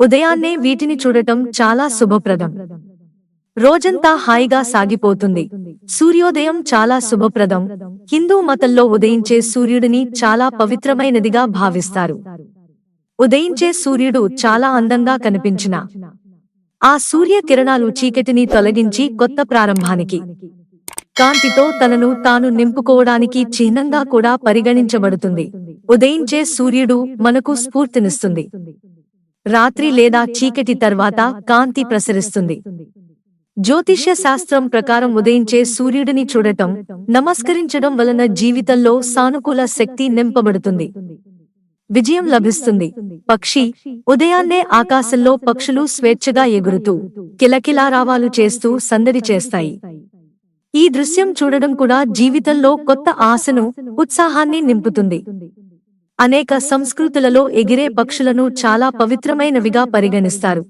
ఉదయాన్నే వీటిని చూడటం చాలా శుభప్రదం. రోజంతా హాయిగా సాగిపోతుంది. సూర్యోదయం చాలా శుభప్రదం. హిందూ మతంలో ఉదయించే సూర్యుడిని చాలా పవిత్రమైనదిగా భావిస్తారు. ఉదయించే సూర్యుడు చాలా అందంగా కనిపించిన. ఆ సూర్య కిరణాలు చీకటిని తొలగించి కొత్త ప్రారంభానికి. కాంతితో తనను తాను నింపుకోవడానికి చిహ్నంగా కూడా పరిగణించబడుతుంది. ఉదయించే సూర్యుడు మనకు స్ఫూర్తినిస్తుంది. రాత్రి లేదా చీకటి తర్వాత కాంతి ప్రసరిస్తుంది. జ్యోతిష్య శాస్త్రం ప్రకారం ఉదయించే సూర్యుడిని చూడటం నమస్కరించడం వలన జీవితంలో సానుకూల శక్తి నింపబడుతుంది. విజయం లభిస్తుంది. పక్షి ఉదయాన్నే ఆకాశంలో పక్షులు స్వేచ్ఛగా ఎగురుతూ కిలకిలారావాలు చేస్తూ సందడి చేస్తాయి. ఈ దృశ్యం చూడడం కూడా జీవితంలో కొత్త ఆశను ఉత్సాహాన్ని నింపుతుంది. అనేక సంస్కృతులలో ఎగిరే పక్షులను చాలా పవిత్రమైనవిగా పరిగణిస్తారు.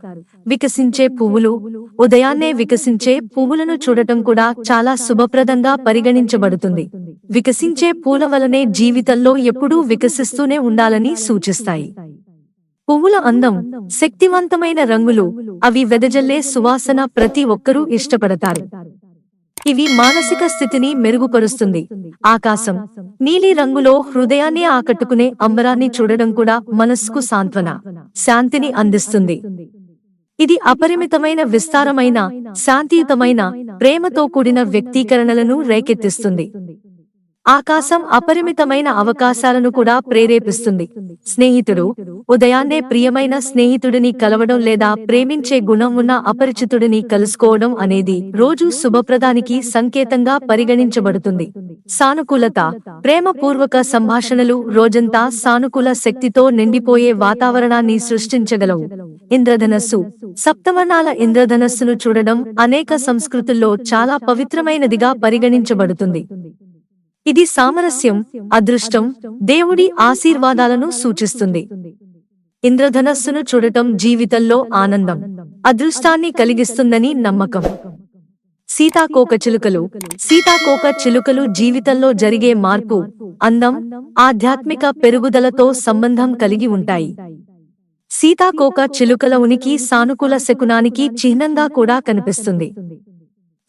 వికసించే పువ్వులు ఉదయాన్నే వికసించే పువ్వులను చూడటం కూడా చాలా శుభప్రదంగా పరిగణించబడుతుంది. వికసించే పూల వలనే జీవితంలో ఎప్పుడూ వికసిస్తూనే ఉండాలని సూచిస్తాయి. పువ్వుల అందం శక్తివంతమైన రంగులు అవి వెదజల్లే సువాసన ప్రతి ఒక్కరూ ఇష్టపడతారు. ఇవి మానసిక స్థితిని మెరుగుపరుస్తుంది. ఆకాశం. నీలి రంగులో హృదయాన్ని ఆకట్టుకునే అంబరాన్ని చూడడం కూడా మనస్సుకు సాంత్వన. శాంతిని అందిస్తుంది. ఇది అపరిమితమైన విస్తారమైన శాంతియుతమైన ప్రేమతో కూడిన వ్యక్తీకరణలను రేకెత్తిస్తుంది. ఆకాశం అపరిమితమైన అవకాశాలను కూడా ప్రేరేపిస్తుంది. స్నేహితుడు ఉదయాన్నే ప్రియమైన స్నేహితుడిని కలవడం లేదా ప్రేమించే గుణం ఉన్న అపరిచితుడిని కలుసుకోవడం అనేది రోజు శుభప్రదానికి సంకేతంగా పరిగణించబడుతుంది. సానుకూలత ప్రేమపూర్వక సంభాషణలు రోజంతా సానుకూల శక్తితో నిండిపోయే వాతావరణాన్ని సృష్టించగలవు. ఇంద్రధనస్సు సప్తవర్ణాల ఇంద్రధనస్సును చూడడం అనేక సంస్కృతుల్లో చాలా పవిత్రమైనదిగా పరిగణించబడుతుంది. ఇది సామరస్యం అదృష్టం దేవుడి ఆశీర్వాదాలను సూచిస్తుంది. ఇంద్రధనస్సును చూడటం జీవితంలో ఆనందం అదృష్టాన్ని కలిగిస్తుందని నమ్మకం. సీతాకోక చిలుకలు సీతాకోక చిలుకలు జీవితంలో జరిగే మార్పు అందం ఆధ్యాత్మిక పెరుగుదలతో సంబంధం కలిగి ఉంటాయి. సీతాకోక చిలుకల ఉనికి సానుకూల శకునానికి చిహ్నంగా కూడా కనిపిస్తుంది.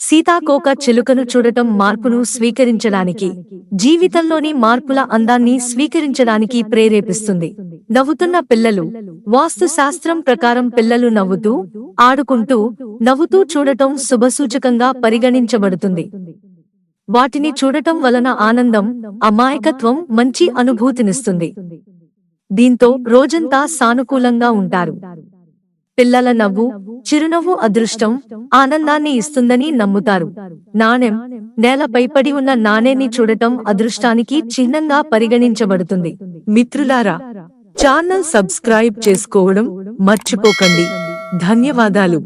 సీతాకోక చిలుకను చూడటం మార్పును స్వీకరించడానికి జీవితంలోని మార్పుల అందాన్ని స్వీకరించడానికి ప్రేరేపిస్తుంది. నవ్వుతున్న పిల్లలు వాస్తు శాస్త్రం ప్రకారం పిల్లలు నవ్వుతూ ఆడుకుంటూ నవ్వుతూ చూడటం శుభసూచకంగా పరిగణించబడుతుంది. వాటిని చూడటం వలన ఆనందం అమాయకత్వం మంచి అనుభూతినిస్తుంది. దీంతో రోజంతా సానుకూలంగా ఉంటారు. పిల్లల నవ్వు చిరునవ్వు అదృష్టం ఆనందాన్ని ఇస్తుందని నమ్ముతారు. నాణెం నేలపై పడి ఉన్న నాణేన్ని చూడటం అదృష్టానికి చిహ్నంగా పరిగణించబడుతుంది. మిత్రులారా ఛానల్ సబ్స్క్రైబ్ చేసుకోవడం మర్చిపోకండి. ధన్యవాదాలు.